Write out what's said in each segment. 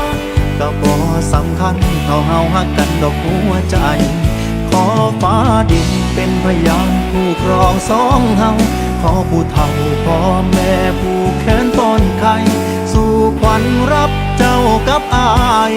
็บ่สำคัญ เท่าเฮาฮักกันดอกหัวใจ ขอฟ้าดินเป็นพยานผู้ครองสองเฮาขอผู้เฒ่าพ่อแม่ผู้แขนต้นไข่สู่ขวัญรับเจ้ากับอาย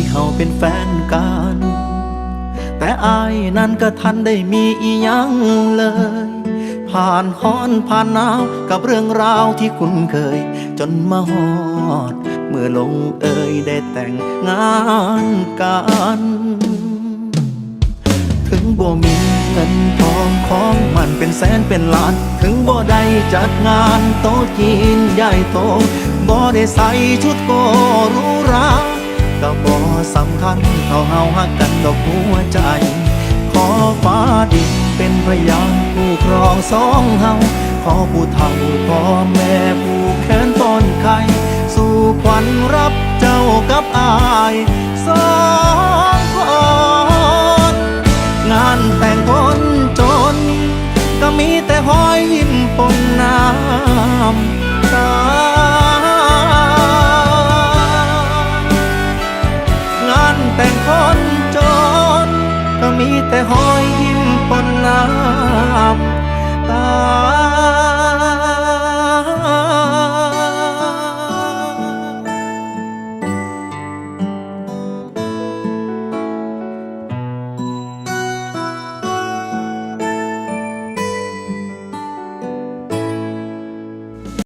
ที่เขาเป็นแฟนกัน แต่อายนั้นก็ทันได้มีอีหยังเลย ผ่านฮ้อนผ่านหนาวกับเรื่องราวที่คุ้นเคย จนมาฮอด เมื่อลงเอยได้แต่งงานกันถึงบ่มีเงินทองของมันเป็นแสนเป็นล้าน ถึงบ่ได้จัดงานโต๊ะจีนใหญ่โตบ่ได้ใส่ชุดโกรูหรา ก็บ่สำคัญเท่าเฮาฮักกันดอกหัวใจ ขอฟ้าดินเป็นพยานผู้ครองสองเฮาขอผู้เฒ่าพ่อแม่ผู้แขนต้นไข่สู่ขวัญรับเจ้ากับอาย